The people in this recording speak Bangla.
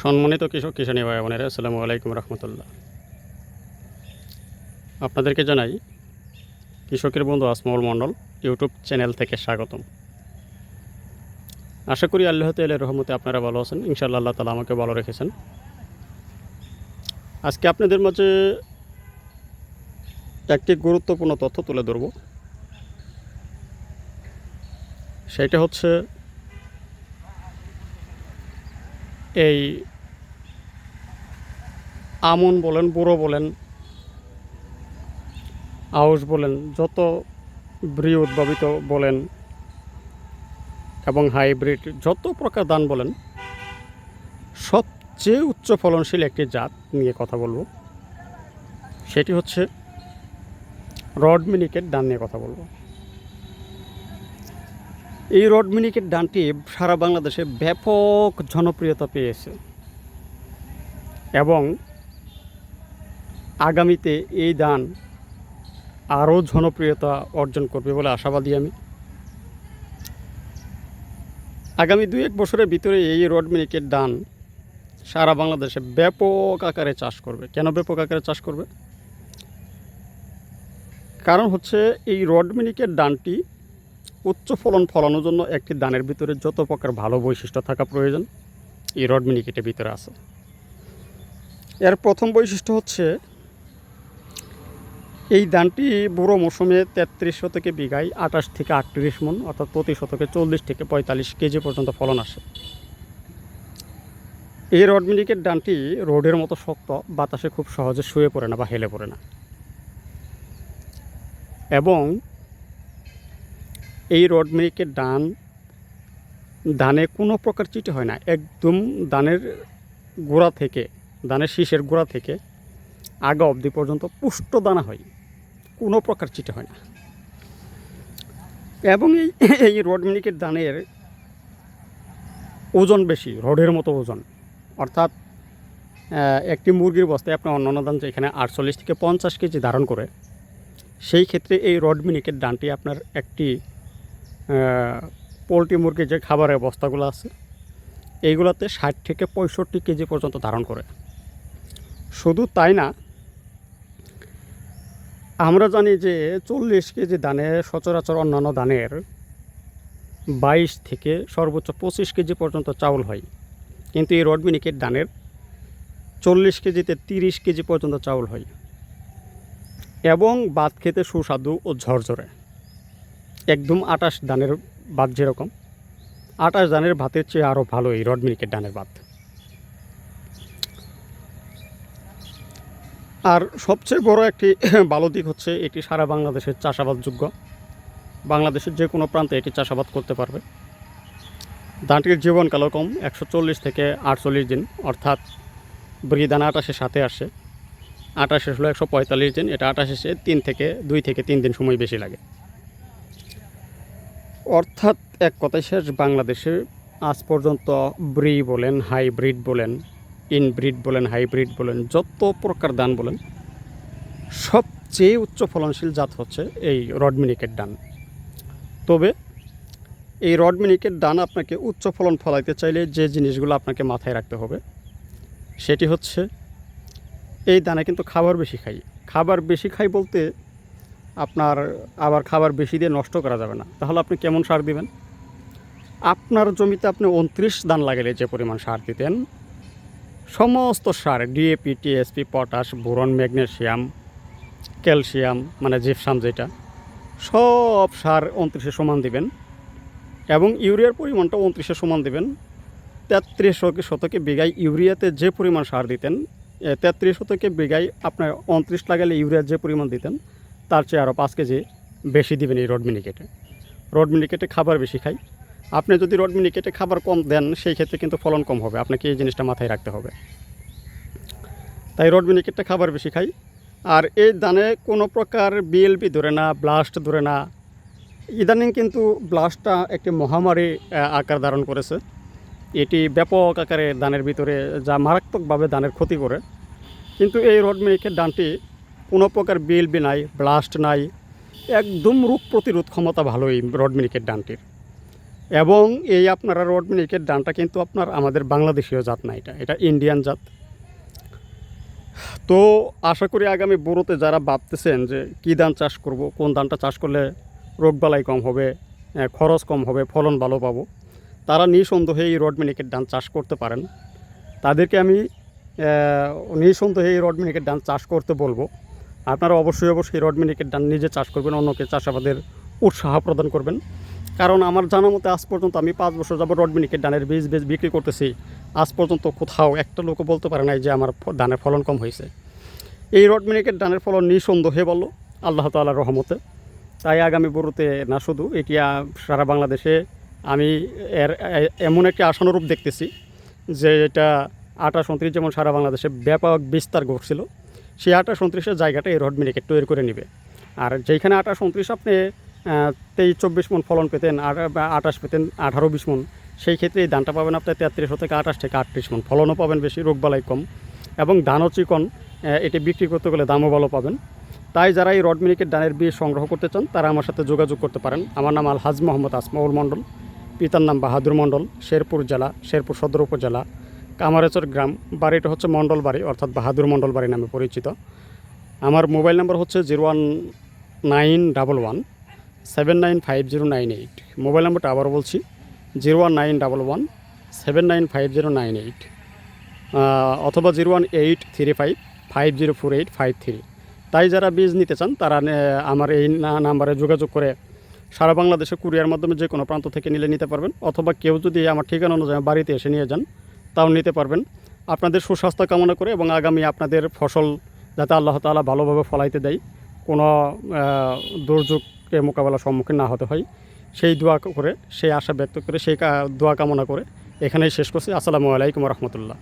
সম্মানিত কৃষক কিষানী ভাই বোনেরা, আসসালামু আলাইকুম রহমতুল্লাহ। আপনাদেরকে জানাই, কৃষকের বন্ধু আসমল মণ্ডল ইউটিউব চ্যানেল থেকে স্বাগতম। আশা করি আল্লাহ তালের রহমতে আপনারা ভালো আছেন, ইনশাআল্লাহ আল্লাহ তালা আমাকে ভালো রেখেছেন। আজকে আপনাদের মাঝে একটি গুরুত্বপূর্ণ তথ্য তুলে ধরব। সেটা হচ্ছে এই আমন বলেন, বুড়ো বলেন, আউশ বলেন, যত ব্রি উদ্ভাবিত বলেন এবং হাইব্রিড, যত প্রকার দান বলেন, সবচেয়ে উচ্চ ফলনশীল একটি জাত নিয়ে কথা বলব। সেটি হচ্ছে রড মিনিকেট ধান নিয়ে কথা বলব। এই রড মিনিকেট ধানটি সারা বাংলাদেশে ব্যাপক জনপ্রিয়তা পেয়েছে। এবং আগামীতে এই ধান আরও জনপ্রিয়তা অর্জন করবে বলে আশাবাদী আমি। আগামী দুই এক বছরের ভিতরে এই রড মিনিকেট ধান সারা বাংলাদেশে ব্যাপক আকারে চাষ করবে। কেন ব্যাপক আকারে চাষ করবে? কারণ হচ্ছে এই রড মিনিকেট ধানটি উচ্চ ফলন ফলানোর জন্য একটি ধানের ভিতরে যত প্রকার ভালো বৈশিষ্ট্য থাকা প্রয়োজন, এই রড মিনিকেটের ভিতরে আছে। এর প্রথম বৈশিষ্ট্য হচ্ছে, এই ধানটি বুড়ো মৌসুমে তেত্রিশ শতকে বিঘায় আঠাশ থেকে আটত্রিশ মন, অর্থাৎ প্রতি শতকে চল্লিশ থেকে পঁয়তাল্লিশ কেজি পর্যন্ত ফলন আসে। এই রড মিনিকেট ধানটি রোডের মতো শক্ত, বাতাসে খুব সহজে শুয়ে পড়ে না বা হেলে পড়ে না। এবং এই রড মিনিকের ডান ধানে কোনো প্রকার চিটে হয় না। একদম ধানের গোড়া থেকে, ধানের শীষের গোড়া থেকে আগা অবধি পর্যন্ত পুষ্ট দানা হয়। কোনো প্রকার চিটে হয় না। এবং এই এই রড মিনিকের ধানের ওজন বেশি, রডের মতো ওজন। অর্থাৎ একটি মুরগির বস্তায় আপনার অন্যান্য ধান যেখানে আটচল্লিশ থেকে পঞ্চাশ কেজি ধারণ করে, সেই ক্ষেত্রে এই রড মিনিকের ডানটি আপনার একটি পোলট্রি মুরগির যে খাবারের বস্তাগুলো আছে, এইগুলোতে ষাট থেকে পঁয়ষট্টি কেজি পর্যন্ত ধারণ করে। শুধু তাই না, আমরা জানি যে চল্লিশ কেজি ধানে সচরাচর অন্যান্য ধানের বাইশ থেকে সর্বোচ্চ পঁচিশ কেজি পর্যন্ত চাউল হয়। কিন্তু এই রডমিনিকের ধানের চল্লিশ কেজিতে তিরিশ কেজি পর্যন্ত চাউল হয়। এবং ভাত খেতে সুস্বাদু ও ঝরঝরে। একদম আটাশ দানের ভাত যেরকম, আটাশ দানের ভাতের চেয়ে আরও ভালো এই রড মিনিকের ডানের ভাত। আর সবচেয়ে বড় একটি ভালো দিক হচ্ছে এটি সারা বাংলাদেশের চাষাবাদযোগ্য। বাংলাদেশের যে কোনো প্রান্তে এটি চাষাবাদ করতে পারবে। ধানটির জীবনকালও কম একশো চল্লিশ থেকে আটচল্লিশ দিন, অর্থাৎ বৃদানা আটাশের সাথে আসে। আটাশে হলো একশো পঁয়তাল্লিশ দিন, এটা আটাশে তিন থেকে দুই থেকে তিন দিন সময় বেশি লাগে। অর্থাৎ এক কথায় শেষ বাংলাদেশে আজ পর্যন্ত ব্রি বলেন, হাইব্রিড বলেন, ইনব্রিড বলেন, হাইব্রিড বলেন, যত প্রকার ধান বলেন, সবচেয়ে উচ্চ ফলনশীল জাত হচ্ছে এই রডমিনিকের ডান তবে এই রডমিনিকের ডান আপনাকে উচ্চ ফলন ফলাইতে চাইলে যে জিনিসগুলো আপনাকে মাথায় রাখতে হবে, সেটি হচ্ছে এই দানা কিন্তু খাবার বেশি খাই। খাবার বেশি খাই বলতে আপনার আবার খাবার বেশি দিয়ে নষ্ট করা যাবে না। তাহলে আপনি কেমন সার দিবেন? আপনার জমিতে আপনি উনত্রিশ দান লাগালে যে পরিমাণ সার দিতেন, সমস্ত সার DAP TSP potash boron, magnesium, calcium মানে জিপসাম যেটা, সব সার উনত্রিশে সমান দিবেন এবং ইউরিয়ার পরিমাণটা উনত্রিশে সমান দিবেন। তেত্রিশ শতকে বিঘায় ইউরিয়াতে যে পরিমাণ সার দিতেন তেত্রিশ শতকে বিঘায় আপনার উনত্রিশ লাগালে ইউরিয়ার যে পরিমাণ দিতেন তার চেয়ে আরও পাঁচ কেজি বেশি দিবেন এই রড মিনিকেটে। রড মিনিকেটে খাবার বেশি খাই। আপনি যদি রড মিনিকেটে খাবার কম দেন, সেই ক্ষেত্রে কিন্তু ফলন কম হবে। আপনাকে এই জিনিসটা মাথায় রাখতে হবে। তাই রড মিনিকেটটা খাবার বেশি খাই। আর এই দানে কোনো প্রকার বিএলপি ধরে না, ব্লাস্ট ধরে না। ইদানিং কিন্তু ব্লাস্টটা একটি মহামারী আকার ধারণ করেছে। এটি ব্যাপক আকারে ধানের ভিতরে যা মারাত্মকভাবে ধানের ক্ষতি করে। কিন্তু এই রড মিনিকেট ধানটি কোনো প্রকার বিএলবি নাই, ব্লাস্ট নাই, একদম রোগ প্রতিরোধ ক্ষমতা ভালো এই রড মিনিকের ধানটির এবং এই আপনারা রড মিনিকের ধানটা কিন্তু আপনার আমাদের বাংলাদেশীয় জাত না এটা এটা ইন্ডিয়ান জাত। তো আশা করি আগামী বড়োতে যারা ভাবতেছেন যে কী ধান চাষ করব, কোন ধানটা চাষ করলে রোগবালাই কম হবে খরচ কম হবে, ফলন ভালো পাবো, তারা নিঃসন্দেহে এই রড মিনিকের ধান চাষ করতে পারেন। তাদেরকে আমি নিঃসন্দেহে এই রড মিনিকের ধান চাষ করতে বলব। আপনারা অবশ্যই অবশ্যই রড মিনিকের ধান নিজে চাষ করবেন, অন্যকে চাষাবাদের উৎসাহ প্রদান করবেন। কারণ আমার জানা মতে আজ পর্যন্ত আমি পাঁচ বছর যাব রড মিনিকের ধানের বীজ বীজ বিক্রি করতেছি। আজ পর্যন্ত কোথাও একটা লোকও বলতে পারে নাই যে আমার ধানের ফলন কম হয়েছে। এই রড মিনিকের ধানের ফলন নিঃসন্দেহে বলল আল্লাহ তাআলার রহমতে। তাই আগামী বড়োতে না শুধু, এটি সারা বাংলাদেশে আমি এর এমন একটি আশানুরূপ দেখতেছি যে এটা আঠাশ, উনত্রিশ যেমন সারা বাংলাদেশে ব্যাপক বিস্তার ঘটছিল। সেই আঠাশ উনত্রিশের জায়গাটা এই রড মিনিকেট তৈরি করে নেবে। আর যেখানে আঠাশ উনত্রিশ আপনি তেইশ, চব্বিশ মন ফলন পেতেন আঠাশ পেতেন, আঠারো, বিশ মন, সেই ক্ষেত্রে এই ধানটা পাবেন আপনার তেত্রিশ থেকে আঠাশ থেকে আটত্রিশ মন। ফলনও পাবেন বেশি রোগবালাই কম। এবং ধানও চিকন এটি বিক্রি করতে গেলে দামও ভালো পাবেন। তাই যারা এই রড মিনিকের ধানের বীজ সংগ্রহ করতে চান, তারা আমার সাথে যোগাযোগ করতে পারেন। আমার নাম আলহাজ মোহাম্মদ আসমাউল মণ্ডল, পিতার নাম বাহাদুর মণ্ডল, শেরপুর জেলা, শেরপুর সদর উপজেলা। কামারেচর গ্রাম। বাড়িটা হচ্ছে মণ্ডল বাড়ি, অর্থাৎ বাহাদুর মণ্ডল বাড়ি নামে পরিচিত। আমার মোবাইল নাম্বার হচ্ছে zero one nine double one seven nine five zero nine eight. Mobile নাম্বারটা আবার বলছি, zero one nine double one seven nine five zero nine eight. অথবা zero one eight three five five zero four eight five three. তাই যারা বীজ নিতে চান, তারা আমার এই নাম্বারে যোগাযোগ করে সারা বাংলাদেশে কুরিয়ার মাধ্যমে যে কোনো প্রান্ত থেকে নিলে নিতে পারবেন। অথবা কেউ যদি আমার ঠিকানা অনুযায়ী বাড়িতে এসে নিয়ে যান তাও নিতে পারবেন। আপনাদের সুস্বাস্থ্য কামনা করে এবং আগামী আপনাদের ফসল যাতে আল্লাহ তালা ভালোভাবে ফলাইতে দেয়, কোনো দুর্যোগকে মোকাবেলার সম্মুখীন না হতে হয়। সেই দোয়া করে, সেই আশা ব্যক্ত করে, সেই দোয়া কামনা করে এখানেই শেষ করছি। আসসালামু আলাইকুম রহমতুল্লাহ।